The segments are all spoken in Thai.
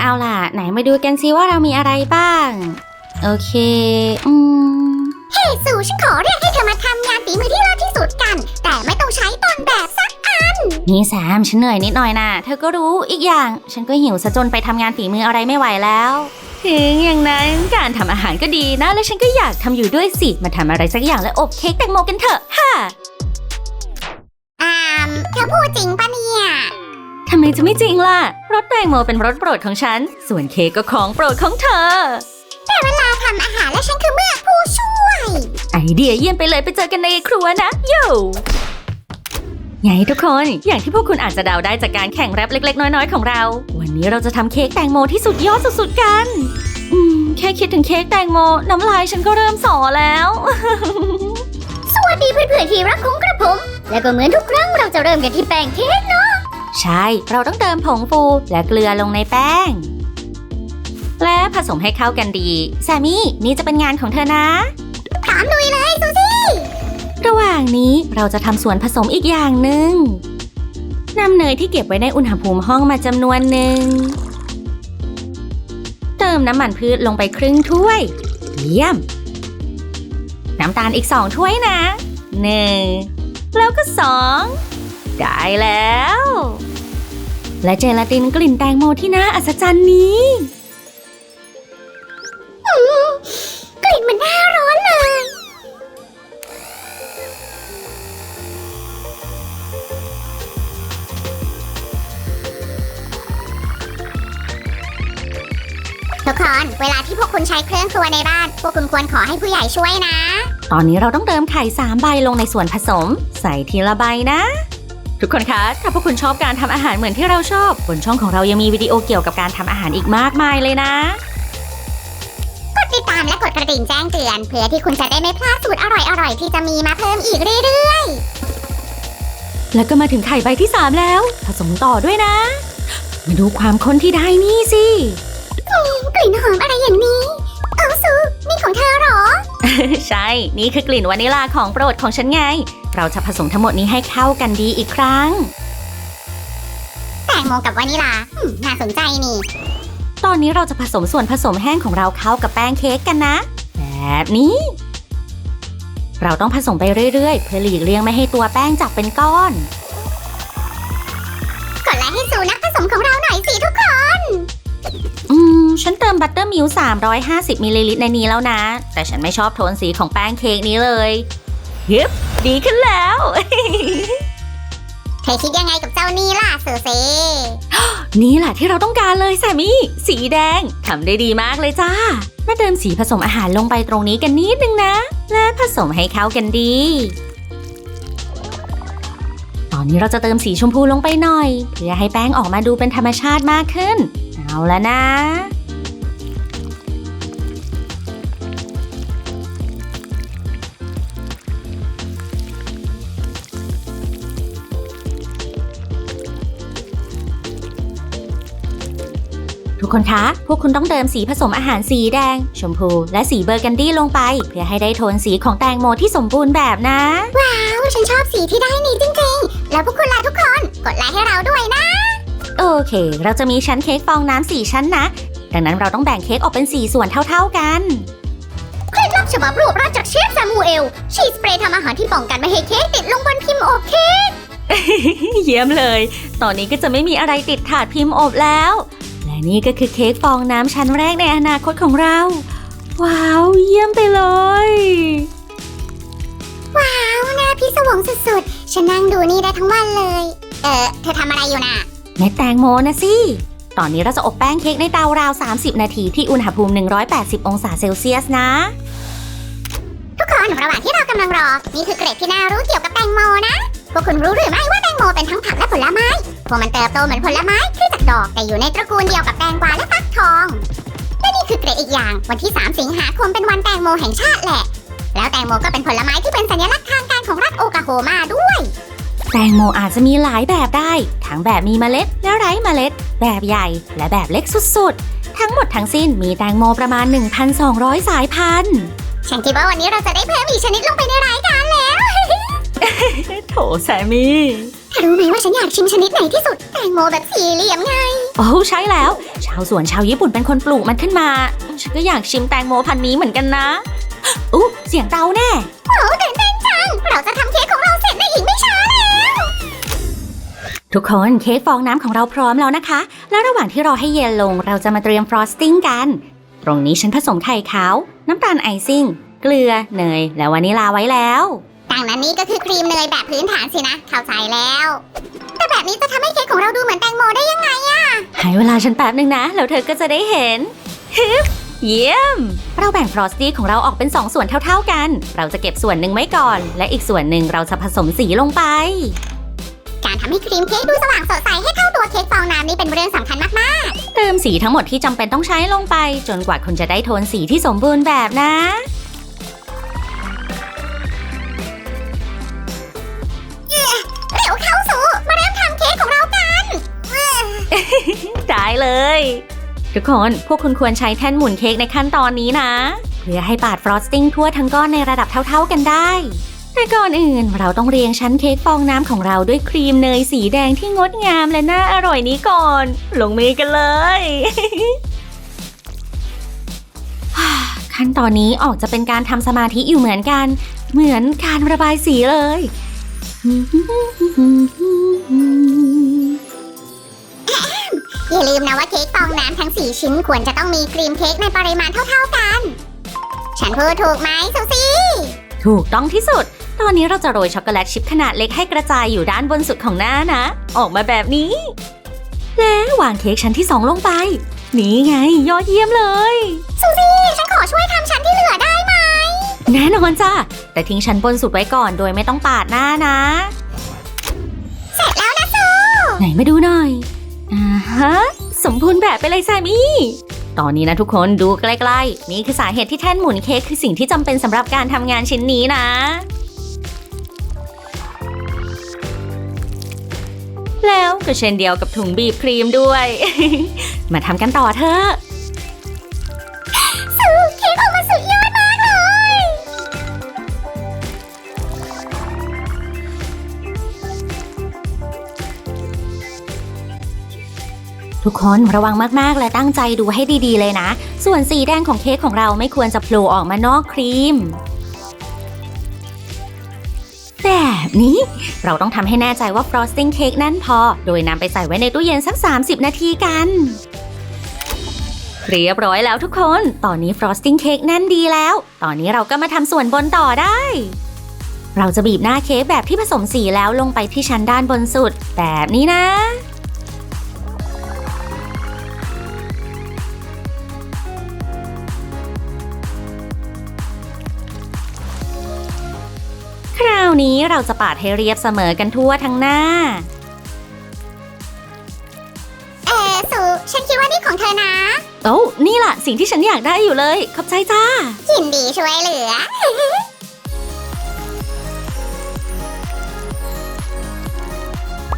เอาล่ะ ไหนมาดูกันซิว่าเรามีอะไรบ้าง โอเค อืม เฮ้สูฉันขอเรียกให้เธอมาทำงานฝีมือที่เลิศที่สุดกัน แต่ไม่ต้องใช้ต้นแบบสักนี่แซมฉันเหนื่อยนิดหน่อยนะเธอก็รู้อีกอย่าง ฉันก็หิวซะจนไปทำงานฝีมืออะไรไม่ไหวแล้ว ถึงอย่างนั้นการทำอาหารก็ดีนะ และฉันก็อยากทำอยู่ด้วยสิ มาทำอะไรสักอย่างและอบเค้กแตงโมกันเถอะฮ่าอ่ามเธอพูดจริงปะเนี่ย ทำไมจะไม่จริงล่ะ รสแตงโมเป็นรสโปรดของฉัน ส่วนเค้กก็ของโปรดของเธอเวลาทำอาหารและฉันคือเมื่อกผู้ช่วย ไอเดียเยี่ยมไปเลยไปเจอกันในครัวนะโย่ไงทุกคน อย่างที่พวกคุณอาจจะเดาได้จากการแข่งแรปเล็ก ๆ น้อย ๆ ของเรา วันนี้เราจะทำเค้กแตงโมที่สุดยอดสุดๆกัน อืม แค่คิดถึงเค้กแตงโม น้ำลายฉันก็เริ่มสอแล้ว สวัสดีเพื่อนๆที่รักของกระผม และก็เหมือนทุกครั้งเราจะเริ่มกันที่แป้งเค้ก ใช่ เราต้องเติมผงฟูและเกลือลงในแป้ง และผสมให้เข้ากันดี แซมมี่ นี่จะเป็นงานของเธอนะถามลุยเลยซูซี่ ระหว่างนี้เราจะทำส่วนผสมอีกอย่างหนึ่งนำเนยที่เก็บไว้ในอุณหภูมิห้องมาจำนวนหนึ่ง เติมน้ำมันพืชลงไปครึ่งถ้วย เยี่ยม น้ำตาลอีกสองถ้วยนะหนึ่งแล้วก็สองได้แล้ว และเจลาตินกลิ่นแตงโมที่น่าอัศจรรย์นี้ กลิ่นมันน่าร้อนเลย ทุกคน เวลาที่พวกคุณใช้เครื่องครัวในบ้าน พวกคุณควรขอให้ผู้ใหญ่ช่วยนะ ตอนนี้เราต้องเติมไข่ 3 ใบลงในส่วนผสม ใส่ทีละใบนะ ทุกคนคะ ถ้าพวกคุณชอบการทำอาหารเหมือนที่เราชอบบนช่องของเรายังมีวิดีโอเกี่ยวกับการทำอาหารอีกมากมายเลยนะ กดติดตามและกดกระดิ่งแจ้งเตือน เพื่อที่คุณจะได้ไม่พลาดสูตรอร่อยๆ ที่จะมีมาเพิ่มอีกเรื่อยแล้วก็มาถึงไข่ใบที่ 3 แล้ว ผสมต่อด้วยนะ มาดูความข้นที่ได้นี่สิๆกลิ่นหอมอะไรอย่างนี้เอาซูนี่ของเธอเหรอ ใช่ นี่คือกลิ่นวานิลาของโปรดของฉันไง เราจะผสมทั้งหมดนี้ให้เข้ากันดีอีกครั้ง แตงโมกับวานิลาอืมน่าสนใจนี่ ตอนนี้เราจะผสมส่วนผสมแห้งของเราเข้ากับแป้งเค้กกันนะ แบบนี้ เราต้องผสมไปเรื่อยๆ เพื่อหลีกเลี่ยงไม่ให้ตัวแป้งจับเป็นก้อน กดไลค์ให้สูนักผสมของเราหน่อยสิทุกคน อืม ฉันเติมบัตเตอร์มิลค์350มิลลิลิตรในนี้แล้วนะ แต่ฉันไม่ชอบโทนสีของแป้งเค้กนี้เลย ฮึบดีขึ้นแล้ว เธอคิดยังไงกับเจ้านี่ล่ะสูซีนี่แหละที่เราต้องการเลยแซมมี่ สีแดงทำได้ดีมากเลยจ้ามาเติมสีผสมอาหารลงไปตรงนี้กันนิดนึงนะ และผสมให้เข้ากันดี ตอนนี้เราจะเติมสีชมพูลงไปหน่อย เพื่อให้แป้งออกมาดูเป็นธรรมชาติมากขึ้น เอาละนะ คนคะ พวกคุณต้องเติมสีผสมอาหารสีแดง ชมพู และสีเบอร์กันดี้ลงไป เพื่อให้ได้โทนสีของแตงโมที่สมบูรณ์แบบนะ ว้าว ฉันชอบสีที่ได้นี่จริงๆ แล้วพวกคุณล่ะทุกคน กดไลค์ให้เราด้วยนะ โอเค เราจะมีชั้นเค้กฟองน้ำสี่ชั้นนะ ดังนั้นเราต้องแบ่งเค้กออกเป็นสี่ส่วนเท่า ๆกันเคล็ดลับฉบับรวบรัดจากเชฟซามูเอลฉีดสเปรย์ทำอาหารที่ป้องกันไม่ให้เค้กติดลงบนพิมพ์อบเค้กเยี่ยมเลย ตอนนี้ก็จะไม่มีอะไรติดถาดพิมพ์อบแล้วและ นี่ก็คือเค้กฟองน้ำชั้นแรกในอนาคตของเรา ว้าว เยี่ยมไปเลย ว้าวน่าพิศวงสุดๆ ฉันนั่งดูนี่ได้ทั้งวันเลย เออเธอทำอะไรอยู่น่ะเม็ดแตงโมนะสิ ตอนนี้เราจะอบแป้งเค้กในเตาราว 30 นาทีที่อุณหภูมิ 180 องศาเซลเซียสนะ ทุกคนระหว่างที่เรากำลังรอ นี่คือเกร็ดที่น่ารู้เกี่ยวกับแตงโมนะ พวกคุณรู้หรือไม่ว่าแตงโมเป็นทั้งผักและผลไม้ พวกมันเติบโตเหมือนผลไม้ขึ้น จากดอกแต่อยู่ในตระกูลเดียวกับแตงกวาและฟักทอง และนี่คือเกร็ดอีกอย่าง วันที่ 3 สิงหาคมเป็นวันแตงโมแห่งชาติแหละ แล้วแตงโมก็เป็นผลไม้ที่เป็นสัญลักษณ์ทางการของรัฐโอกาโฮมาด้วย แตงโมอาจจะมีหลายแบบได้ ทั้งแบบมีเมล็ดและไร้เมล็ด แบบใหญ่ และแบบเล็กสุดๆ ทั้งหมดทั้งสิ้นมีแตงโมประมาณ 1,200 สายพันธุ์ฉันคิดว่าวันนี้เราจะได้เพิ่มอีกชนิดลงไปในรายการแล้ว โถแซม มี่เธอรู้ไหมว่าฉันอยากชิมชนิดไหนที่สุด แตงโมแบบสี่เหลี่ยมไงโโอ้ใช่แล้ว ชาวสวนชาวญี่ปุ่นเป็นคนปลูกมันขึ้นมา ฉันก็อยากชิมแตงโมพันธุ์นี้เหมือนกันนะอู้เสียงเตาแน่ โอ้ตื่นเต้นจัง เราจะทำเค้กของเราเสร็จในอีกไม่ช้าแล้ว ทุกคนเค้กฟองน้ำของเราพร้อมแล้วนะคะ แล้วระหว่างที่รอให้เย็นลงเราจะมาเตรียมฟรอสติ้งกัน ตรงนี้ฉันผสมไข่ขาว น้ำตาลไอซิ่ง เกลือ เนย และวานิลาไว้แล้ว ดังนั้นนี่ก็คือครีมเนยแบบพื้นฐานสินะ เข้าใจแล้ว แต่แบบนี้จะทำให้เค้กของเราดูเหมือนแตงโมได้ยังไงอะให้เวลาฉันแป๊บนึงนะ แล้วเธอก็จะได้เห็นฮึบเยี่ยม เราแบ่งฟรอสตี้ของเราออกเป็น 2 ส่วนเท่าๆกัน เราจะเก็บส่วนหนึ่งไว้ก่อน และอีกส่วนหนึ่งเราจะผสมสีลงไป การทำให้ครีมเค้กดูสว่างสดใสให้เท่าตัวเค้กฟองน้ำนี่เป็นเรื่องสำคัญมากเติมสีทั้งหมดที่จำเป็นต้องใช้ลงไป จนกว่าคุณจะได้โทนสีที่สมบูรณ์แบบนะ ได้เลย ทุกคนพวกคุณควรใช้แท่นหมุนเค้กในขั้นตอนนี้นะ เพื่อให้ปาดฟรอสติ้งทั่วทั้งก้อนในระดับเท่าๆกันได้แต่ก่อนอื่นเราต้องเรียงชั้นเค้กฟองน้ำของเราด้วยครีมเนยสีแดงที่งดงามและน่าอร่อยนี้ก่อน ลงมือกันเลย ขั้นตอนนี้ออกจะเป็นการทำสมาธิอยู่เหมือนกัน เหมือนการระบายสีเลย อย่าลืมนะว่าเค้กฟองน้ำทั้ง 4 ชิ้นควรจะต้องมีครีมเค้กในปริมาณเท่าๆกัน ฉันพูดถูกไหมซูซี่ ถูกต้องที่สุด ตอนนี้เราจะโรยช็อกโกแลตชิพขนาดเล็กให้กระจายอยู่ด้านบนสุดของหน้านะ ออกมาแบบนี้ และวางเค้กชั้นที่สองลงไป นี่ไงยอดเยี่ยมเลย ซูซี่ฉันขอช่วยทำชั้นที่เหลือได้ไหม แน่นอนจ้ะแต่ทิ้งชั้นบนสุดไว้ก่อนโดยไม่ต้องปาดหน้านะ เสร็จแล้วนะซูไหนมาดูหน่อย อ่าฮะ สมบูรณ์แบบไปเลยแซมมี่ ตอนนี้นะทุกคนดูใกล้ๆ นี่คือสาเหตุที่แท่นหมุนเค้กคือสิ่งที่จำเป็นสำหรับการทำงานชิ้นนี้นะ แล้วก็เช่นเดียวกับถุงบีบครีมด้วย มาทำกันต่อเถอะ ทุกคนระวังมากๆ และตั้งใจดูให้ดีๆ เลยนะ ส่วนสีแดงของเค้กของเราไม่ควรจะโผล่ออกมานอกครีม แบบนี้เราต้องทำให้แน่ใจว่าฟรอสติ้งเค้กแน่นพอ โดยนำไปใส่ไว้ในตู้เย็นสัก 30 นาทีกันเรียบร้อยแล้วทุกคน ตอนนี้ฟรอสติ้งเค้กแน่นดีแล้ว ตอนนี้เราก็มาทำส่วนบนต่อได้ เราจะบีบหน้าเค้กแบบที่ผสมสีแล้วลงไปที่ชั้นด้านบนสุด แบบนี้นะ คราวนี้เราจะปาดให้เรียบเสมอกันทั่วทั้งหน้า เออซูฉันคิดว่านี่ของเธอนะ โอ้นี่ล่ะ สิ่งที่ฉันอยากได้อยู่เลย ขอบใจจ้า ยินดีช่วยเหลือ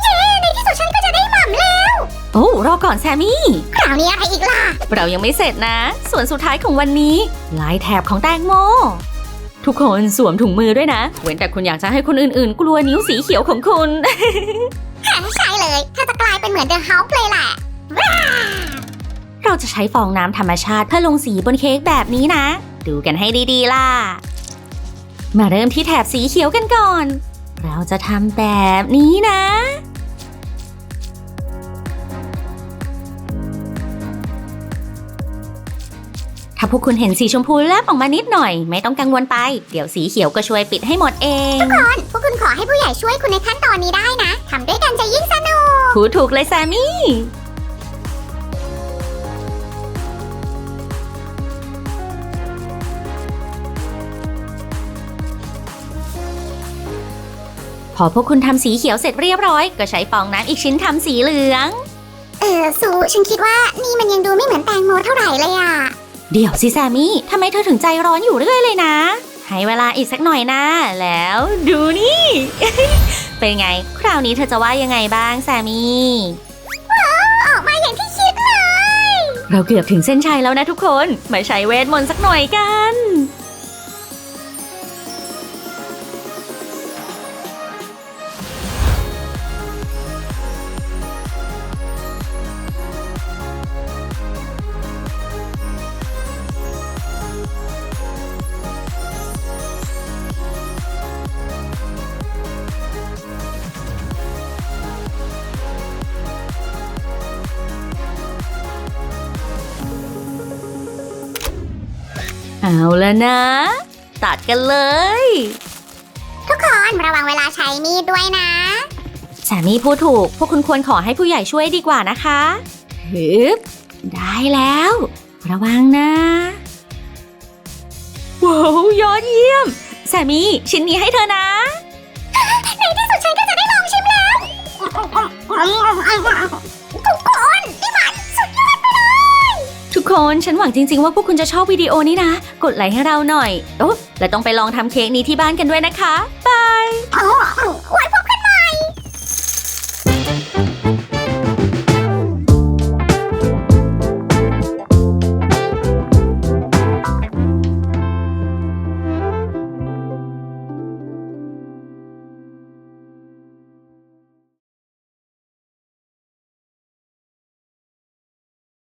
เย้ในที่สุดฉันก็จะได้หม่ำแล้ว โอ้รอก่อนแซมมี่ คราวนี้อะไรอีกล่ะ เรายังไม่เสร็จนะ ส่วนสุดท้ายของวันนี้ ลายแถบของแตงโม ทุกคนสวมถุงมือด้วยนะ เว้นแต่คุณอยากจะให้คนอื่นๆ กลัวนิ้วสีเขียวของคุณใช่เลยถ้าจะกลายเป็นเหมือนเดอะเฮาส์เลยแหละเราจะใช้ฟองน้ำธรรมชาติเพื่อลงสีบนเค้กแบบนี้นะ ดูกันให้ดีๆ ล่ะ มาเริ่มที่แถบสีเขียวกันก่อน เราจะทำแบบนี้นะ วกคุณเห็นสีชมพูแลบออกมานิดหน่อย ไม่ต้องกังวลไป เดี๋ยวสีเขียวก็ช่วยปิดให้หมดเองพวกคุณขอให้ผู้ใหญ่ช่วยคุณในขั้นตอนนี้ได้นะทำด้วยกันจะยิ่งสนุกพูดถูกเลยแซมมี่ พอพวกคุณทำสีเขียวเสร็จเรียบร้อย ก็ใช้ฟองน้ำอีกชิ้นทำสีเหลือง เออซูฉันคิดว่านี่มันยังดูไม่เหมือนแตงโมเท่าไหร่เลยอะ เดี๋ยวสิแซมมี่ทำไมเธอถึงใจร้อนอยู่เรื่อยเลยนะ ให้เวลาอีกสักหน่อยนะ แล้วดูนี่ เป็นไง คราวนี้เธอจะว่ายังไงบ้างแซมมี่ออกมาอย่างที่คิดเลย เราเกือบถึงเส้นชัยแล้วนะทุกคน มาใช้เวทมนต์สักหน่อยกัน เอาแล้วนะ ตัดกันเลย ทุกคนระวังเวลาใช้มีดด้วยนะ สามีพูดถูก พวกคุณควรขอให้ผู้ใหญ่ช่วยดีกว่านะคะฮึบได้แล้ว ระวังนะว้าวยอดเยี่ยม สามีชิ้นนี้ให้เธอนะ ในที่สุดฉันก็จะได้ลองชิมแล้ว ทุกคนนี่ ทุกคนฉันหวังจริง ๆ ว่าพวกคุณจะชอบวิดีโอนี้นะ กดไลค์ให้เราหน่อยโอ้และต้องไปลองทำเค้กนี้ที่บ้านกันด้วยนะคะบาย